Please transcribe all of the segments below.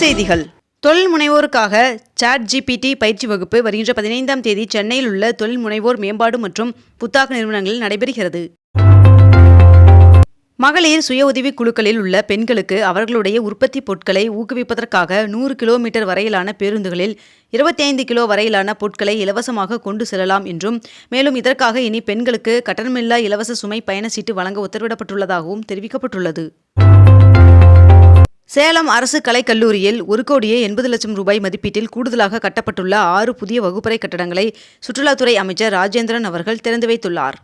செய்திகள். தொழில் முனைவோருக்காக chat GPT பயிற்சி வகுப்பு வருகின்ற பதினைந்தாம் தேதி சென்னையில் உள்ள தொழில் முனைவோர் மேம்பாடு மற்றும் புத்தாக்க நிறுவனங்களில் நடைபெறுகிறது. மகளிர் சுய உதவி குழுக்களில் உள்ள பெண்களுக்கு அவர்களுடைய உற்பத்தி பொருட்களை ஊக்குவிப்பதற்காக நூறு கிலோமீட்டர் வரையிலான பேருந்துகளில் இருபத்தி ஐந்து கிலோ வரையிலான பொருட்களை இலவசமாக கொண்டு செல்லலாம் என்றும் மேலும் இதற்காக இனி பெண்களுக்கு கட்டணமில்லா இலவச சுமை பயண சீட்டு வழங்க உத்தரவிடப்பட்டுள்ளதாகவும் தெரிவிக்கப்பட்டுள்ளது. சேலம் அரசு கலைக்கல்லூரியில் ஒரு கோடியே எண்பது லட்சம் ரூபாய் மதிப்பீட்டில் கூடுதலாக கட்டப்பட்டுள்ள ஆறு புதிய வகுப்பறை கட்டடங்களை சுற்றுலாத்துறை அமைச்சர் ராஜேந்திரன் அவர்கள் திறந்து வைத்துள்ளார்.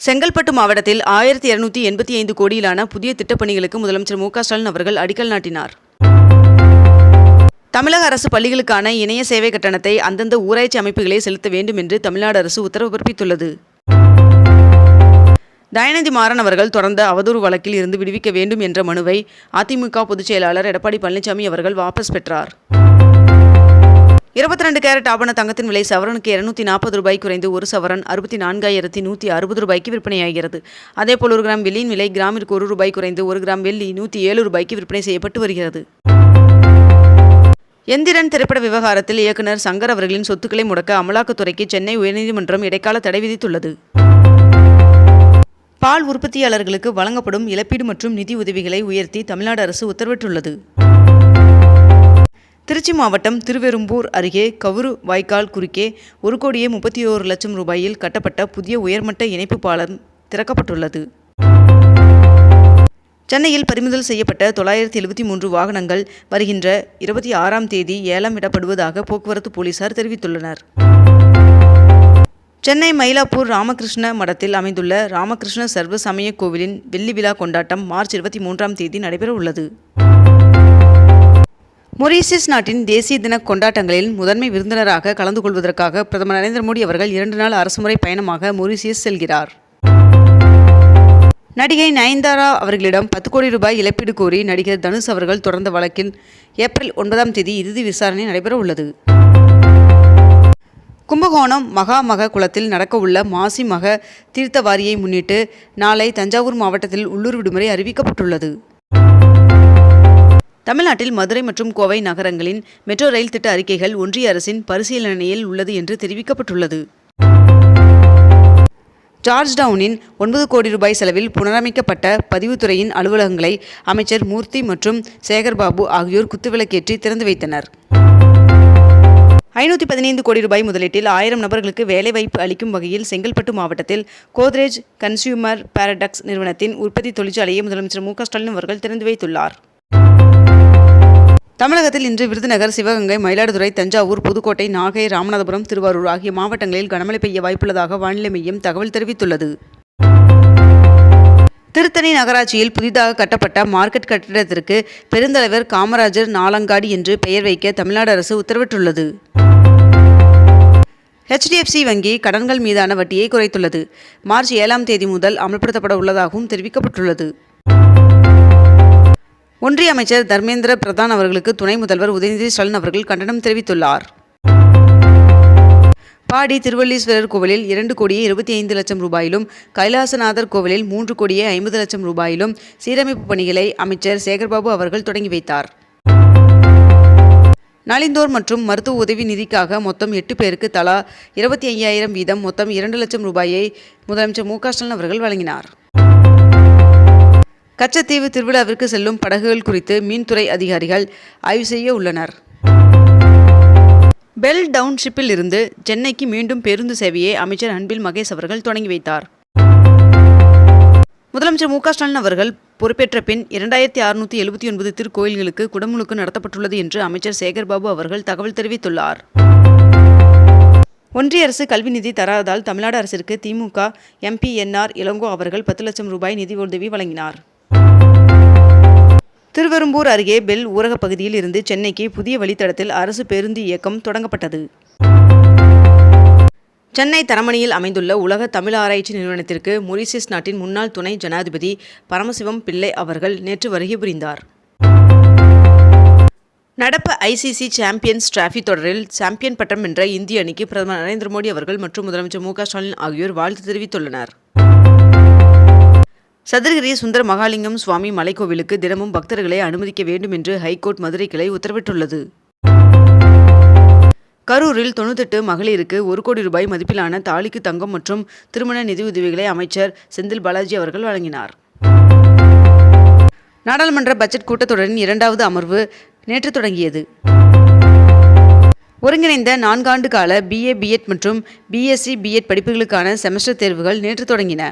செங்கல்பட்டு மாவட்டத்தில் ஆயிரத்தி இருநூத்தி எண்பத்தி ஐந்து கோடியிலான புதிய திட்டப்பணிகளுக்கு முதலமைச்சர் மு ஸ்டாலின் அவர்கள் அடிக்கல் நாட்டினார். தமிழக அரசு பள்ளிகளுக்கான இணைய சேவை கட்டணத்தை அந்தந்த ஊராட்சி அமைப்புகளே செலுத்த வேண்டும் என்று தமிழ்நாடு அரசு உத்தரவு பிறப்பித்துள்ளது. தயநிதி மாறன் அவர்கள் தொடர்ந்த அவதூறு வழக்கில் இருந்து விடுவிக்க வேண்டும் என்ற மனுவை அதிமுக பொதுச் செயலாளர் எடப்பாடி பழனிசாமி அவர்கள் வாபஸ் பெற்றார். இருபத்தி ரெண்டு கேரட் ஆபண தங்கத்தின் விலை சவரனுக்கு இருநூத்தி நாற்பது ரூபாய் குறைந்து ஒரு சவரன் அறுபத்தி நான்காயிரத்தி நூற்றி அறுபது ரூபாய்க்கு விற்பனையாகிறது. அதேபோல் ஒரு கிராம் வெள்ளியின் விலை கிராமிற்கு ஒரு ரூபாய் குறைந்து ஒரு கிராம் வெள்ளி நூற்றி ஏழு ரூபாய்க்கு விற்பனை செய்யப்பட்டு வருகிறது. எந்திரன் திரைப்பட விவகாரத்தில் இயக்குனர் சங்கர் அவர்களின் சொத்துக்களை முடக்க அமலாக்கத்துறைக்கு சென்னை உயர்நீதிமன்றம் இடைக்கால தடை விதித்துள்ளது. பால் உற்பத்தியாளர்களுக்கு வழங்கப்படும் இழப்பீடு மற்றும் நிதி உதவிகளை உயர்த்தி தமிழ்நாடு அரசு உத்தரவிட்டுள்ளது. திருச்சி மாவட்டம் திருவெரும்பூர் அருகே கவுரு வாய்க்கால் குறுக்கே ஒரு கோடியே முப்பத்தி ஓரு லட்சம் ரூபாயில் கட்டப்பட்ட புதிய உயர்மட்ட இணைப்பு பாலம் திறக்கப்பட்டுள்ளது. சென்னையில் பறிமுதல் செய்யப்பட்ட தொள்ளாயிரத்தி எழுபத்தி மூன்று வாகனங்கள் வருகின்ற இருபத்தி ஆறாம் தேதி ஏலம் விடப்படுவதாக போக்குவரத்து போலீசார் தெரிவித்துள்ளனர். சென்னை மயிலாப்பூர் ராமகிருஷ்ண மடத்தில் அமைந்துள்ள ராமகிருஷ்ண சர்வ சமய கோவிலின் வெள்ளி விழா கொண்டாட்டம் மார்ச் இருபத்தி மூன்றாம் தேதி நடைபெற உள்ளது. மொரீசியஸ் நாட்டின் தேசிய தின கொண்டாட்டங்களில் முதன்மை விருந்தினராக கலந்து கொள்வதற்காக பிரதமர் நரேந்திர மோடி அவர்கள் இரண்டு நாள் அரசுமுறை பயணமாக மொரீசியஸ் செல்கிறார். நடிகை நயன்தாரா அவர்களிடம் பத்து கோடி ரூபாய் இழப்பீடு கோரி நடிகர் தனுஷ் அவர்கள் தொடர்ந்த வழக்கில் ஏப்ரல் ஒன்பதாம் தேதி இறுதி விசாரணை நடைபெற உள்ளது. கும்பகோணம் மகாமக குளத்தில் நடக்கவுள்ள மாசி மக தீர்த்த வாரியை முன்னிட்டு நாளை தஞ்சாவூர் மாவட்டத்தில் உள்ளூர் விடுமுறை அறிவிக்கப்பட்டுள்ளது. தமிழ்நாட்டில் மதுரை மற்றும் கோவை நகரங்களின் மெட்ரோ ரயில் திட்ட அறிக்கைகள் ஒன்றிய அரசின் பரிசீலனையில் உள்ளது என்று தெரிவிக்கப்பட்டுள்ளது. ஜார்ஜ் டவுனின் ஒன்பது கோடி ரூபாய் செலவில் புனரமைக்கப்பட்ட பதிவுத்துறையின் அலுவலகங்களை அமைச்சர் மூர்த்தி மற்றும் சேகர்பாபு ஆகியோர் குத்துவிளக்கேற்றி திறந்து வைத்தனர். ஐநூற்றி பதினைந்து கோடி ரூபாய் முதலீட்டில் ஆயிரம் நபர்களுக்கு வேலைவாய்ப்பு அளிக்கும் வகையில் செங்கல்பட்டு மாவட்டத்தில் கோத்ரேஜ் கன்சியூமர் பாரடக்ஸ் நிறுவனத்தின் உற்பத்தி தொழிற்சாலையை முதலமைச்சர் மு ஸ்டாலின் அவர்கள் திறந்து வைத்துள்ளார். தமிழகத்தில் இன்று விருதுநகர் சிவகங்கை மயிலாடுதுறை தஞ்சாவூர் புதுக்கோட்டை நாகை ராமநாதபுரம் திருவாரூர் ஆகிய மாவட்டங்களில் கனமழை பெய்ய வாய்ப்புள்ளதாக வானிலை மையம் தகவல் தெரிவித்துள்ளது. திருத்தணி நகராட்சியில் புதிதாக கட்டப்பட்ட மார்க்கெட் கட்டிடத்திற்கு பெருந்தலைவர் காமராஜர் நாலங்காடி என்று பெயர் வைக்க தமிழ்நாடு அரசு உத்தரவிட்டுள்ளது. ஹெச்டிஎஃப்சி வங்கி கடன்கள் மீதான வட்டியை குறைத்துள்ளது. மார்ச் ஏழாம் தேதி முதல் அமல்படுத்தப்பட உள்ளதாகவும் தெரிவிக்கப்பட்டுள்ளது. ஒன்றிய அமைச்சர் தர்மேந்திர பிரதான் அவர்களுக்கு துணை முதல்வர் உதயநிதி ஸ்டாலின் அவர்கள் கண்டனம் தெரிவித்துள்ளார். பாடி திருவள்ளீஸ்வரர் கோவிலில் இரண்டு கோடியே இருபத்தி ஐந்து லட்சம் ரூபாயிலும் கைலாசநாதர் கோவிலில் மூன்று கோடியே ஐம்பது லட்சம் ரூபாயிலும் சீரமைப்பு பணிகளை அமைச்சர் சேகர்பாபு அவர்கள் தொடங்கி வைத்தார். நலிந்தோர் மற்றும் மருத்துவ உதவி நிதிக்காக மொத்தம் எட்டு பேருக்கு தலா இருபத்தி ஐயாயிரம் வீதம் மொத்தம் இரண்டு லட்சம் ரூபாயை முதலமைச்சர் மு ஸ்டாலின் அவர்கள் வழங்கினார். கச்சத்தீவு திருவிழாவிற்கு செல்லும் படகுகள் குறித்து மீன்துறை அதிகாரிகள் ஆய்வு செய்ய உள்ளனர். பெல் டவுன்ஷிப்பில் இருந்து சென்னைக்கு மீண்டும் பேருந்து சேவையை அமைச்சர் அன்பில் மகேஷ் அவர்கள் தொடங்கி வைத்தார். முதலமைச்சர் மு ஸ்டாலின் அவர்கள் பொறுப்பேற்ற பின் இரண்டாயிரத்தி அறுநூற்றி எழுபத்தி ஒன்பது திருக்கோயில்களுக்கு குடமுழுக்கு நடத்தப்பட்டுள்ளது என்று அமைச்சர் சேகர்பாபு அவர்கள் தகவல் தெரிவித்துள்ளார். ஒன்றிய அரசு கல்வி நிதி தராததால் தமிழ்நாடு அரசிற்கு திமுக எம்பி என்ஆர் இளங்கோ அவர்கள் பத்து லட்சம் ரூபாய் நிதி உதவி வழங்கினார். திருவெரும்பூர் அருகே பெல் ஊரகப் பகுதியில் இருந்து சென்னைக்கு புதிய வழித்தடத்தில் அரசு பேருந்து இயக்கம் தொடங்கப்பட்டது. சென்னை தரமணியில் அமைந்துள்ள உலக தமிழ் ஆராய்ச்சி நிறுவனத்திற்கு மொரிசியஸ் நாட்டின் முன்னாள் துணை ஜனாதிபதி பரமசிவம் பிள்ளை அவர்கள் நேற்று வருகை புரிந்தார். நடப்பு ஐசிசி சாம்பியன்ஸ் டிராஃபி தொடரில் சாம்பியன் பட்டம் வென்ற இந்திய அணிக்கு பிரதமர் நரேந்திர மோடி அவர்கள் மற்றும் முதலமைச்சர் மு ஸ்டாலின் ஆகியோர் வாழ்த்து தெரிவித்துள்ளனர். சதுரகிரி சுந்தர மகாலிங்கம் சுவாமி மலைக்கோவிலுக்கு தினமும் பக்தர்களை அனுமதிக்க வேண்டும் என்று ஹைகோர்ட் மதுரை கிளை உத்தரவிட்டுள்ளது. கரூரில் தொண்ணூத்தெட்டு மகளிருக்கு ஒரு கோடி ரூபாய் மதிப்பிலான தாலிக்கு தங்கம் மற்றும் திருமண நிதியுதவிகளை அமைச்சர் செந்தில் பாலாஜி அவர்கள் வழங்கினார். நாடாளுமன்ற பட்ஜெட் கூட்டத்தொடரின் இரண்டாவது அமர்வு நேற்று தொடங்கியது. ஒருங்கிணைந்த நான்காண்டு கால பிஏ பிஎட் மற்றும் பிஎஸ்சி பிஎட் படிப்புகளுக்கான செமஸ்டர் தேர்வுகள் நேற்று தொடங்கின.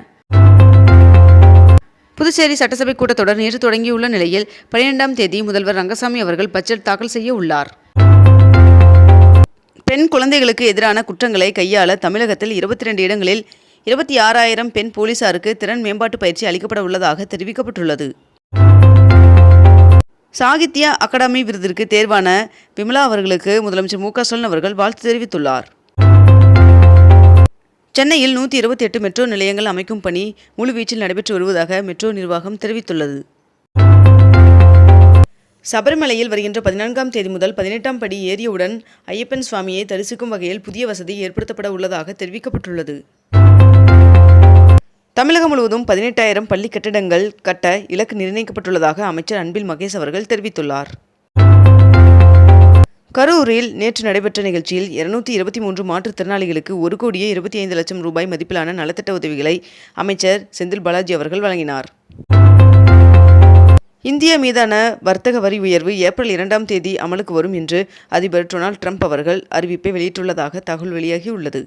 புதுச்சேரி சட்டசபை கூட்டத்தொடர் நேற்று தொடங்கியுள்ள நிலையில் பனிரெண்டாம் தேதி முதல்வர் ரங்கசாமி அவர்கள் பட்ஜெட் தாக்கல் செய்ய உள்ளார். பெண் குழந்தைகளுக்கு எதிரான குற்றங்களை கையாள தமிழகத்தில் இருபத்தி ரெண்டு இடங்களில் இருபத்தி ஆறாயிரம் பெண் போலீசாருக்கு திறன் மேம்பாட்டு பயிற்சி அளிக்கப்பட உள்ளதாக தெரிவிக்கப்பட்டுள்ளது. சாகித்ய அகாடமி விருதிற்கு தேர்வான விமலா அவர்களுக்கு முதலமைச்சர் மு க ஸ்டாலின் அவர்கள் வாழ்த்து தெரிவித்துள்ளார். சென்னையில் நூற்றி இருபத்தி எட்டு மெட்ரோ நிலையங்கள் அமைக்கும் பணி முழுவீச்சில் நடைபெற்று வருவதாக மெட்ரோ நிர்வாகம் தெரிவித்துள்ளது. சபரிமலையில் வருகின்ற பதினான்காம் தேதி முதல் பதினெட்டாம் படி ஏறியவுடன் ஐயப்பன் சுவாமியை தரிசிக்கும் வகையில் புதிய வசதி ஏற்படுத்தப்பட உள்ளதாக தெரிவிக்கப்பட்டுள்ளது. தமிழகம் முழுவதும் பதினெட்டாயிரம் பள்ளி கட்டிடங்கள் கட்ட இலக்கு நிர்ணயிக்கப்பட்டுள்ளதாக அமைச்சர் அன்பில் மகேஷ் அவர்கள் தெரிவித்துள்ளார். கரூரில் நேற்று நடைபெற்ற நிகழ்ச்சியில் இருநூத்தி இருபத்தி மூன்று மாற்றுத்திறனாளிகளுக்கு ஒரு கோடியே இருபத்தி ஐந்து லட்சம் ரூபாய் மதிப்பிலான நலத்திட்ட உதவிகளை அமைச்சர் செந்தில் பாலாஜி அவர்கள் வழங்கினார். இந்திய மீதான வர்த்தக வரி உயர்வு ஏப்ரல் இரண்டாம் தேதி அமலுக்கு வரும் என்று அதிபர் டொனால்ட் ட்ரம்ப் அவர்கள் அறிவிப்பை வெளியிட்டுள்ளதாக தகவல் வெளியாகியுள்ளது.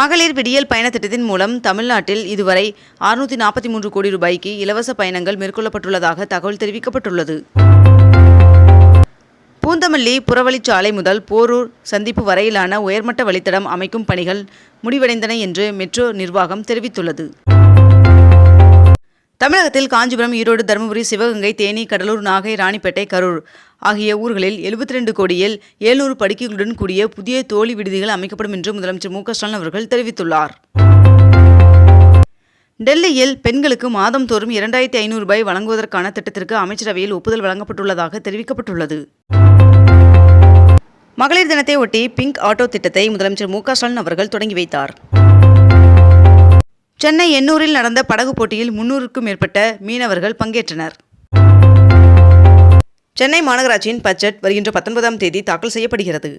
மகளிர் விடியல் பயண திட்டத்தின் மூலம் தமிழ்நாட்டில் இதுவரை அறுநூற்றி நாற்பத்தி மூன்று கோடி ரூபாய்க்கு இலவச பயணங்கள் மேற்கொள்ளப்பட்டுள்ளதாக தகவல் தெரிவிக்கப்பட்டுள்ளது. பூந்தமல்லி புறவழிச்சாலை முதல் போரூர் சந்திப்பு வரையிலான உயர்மட்ட வழித்தடம் அமைக்கும் பணிகள் முடிவடைந்தன என்று மெட்ரோ நிர்வாகம் தெரிவித்துள்ளது. தமிழகத்தில் காஞ்சிபுரம் ஈரோடு தருமபுரி சிவகங்கை தேனி கடலூர் நாகை ராணிப்பேட்டை கரூர் ஆகிய ஊர்களில் எழுபத்தி ரெண்டு கோடியில் ஏழ்நூறு படுக்கைகளுடன் கூடிய புதிய தோழி விடுதிகள் அமைக்கப்படும் என்று முதலமைச்சர் மு ஸ்டாலின் அவர்கள் தெரிவித்துள்ளார். டெல்லியில் பெண்களுக்கு மாதம் தோறும் இரண்டாயிரத்தி ஐநூறு ரூபாய் வழங்குவதற்கான திட்டத்திற்கு அமைச்சரவையில் ஒப்புதல் வழங்கப்பட்டுள்ளதாக தெரிவிக்கப்பட்டுள்ளது. மகளிர் தினத்தை ஒட்டி பிங்க் ஆட்டோ திட்டத்தை முதலமைச்சர் மு ஸ்டாலின் அவர்கள் தொடங்கி வைத்தார். சென்னை எண்ணூரில் நடந்த படகு போட்டியில் முன்னூறுக்கும் மேற்பட்ட மீனவர்கள் பங்கேற்றனர். சென்னை மாநகராட்சியின் பட்ஜெட் வருகின்ற பத்தொன்பதாம் தேதி தாக்கல் செய்யப்படுகிறது.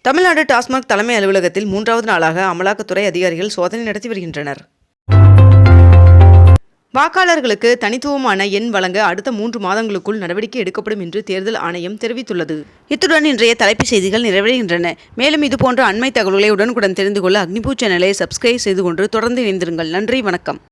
தமிழ்நாடு டாஸ்மாக் தலைமை அலுவலகத்தில் மூன்றாவது நாளாக அமலாக்கத்துறை அதிகாரிகள் சோதனை நடத்தி வருகின்றனர். வாக்காளர்களுக்கு தனித்துவமான எண் வழங்க அடுத்த மூன்று மாதங்களுக்குள் நடவடிக்கை எடுக்கப்படும் என்று தேர்தல் ஆணையம் தெரிவித்துள்ளது. இத்துடன் இன்றைய தலைப்புச் செய்திகள் நிறைவடைகின்றன. மேலும் இதுபோன்ற அண்மை தகவல்களை உடனுக்குடன் தெரிந்து கொள்ள அக்னிபூ சேனலை சப்ஸ்கிரைப் செய்து கொண்டு தொடர்ந்து இணைந்திருங்கள். நன்றி வணக்கம்.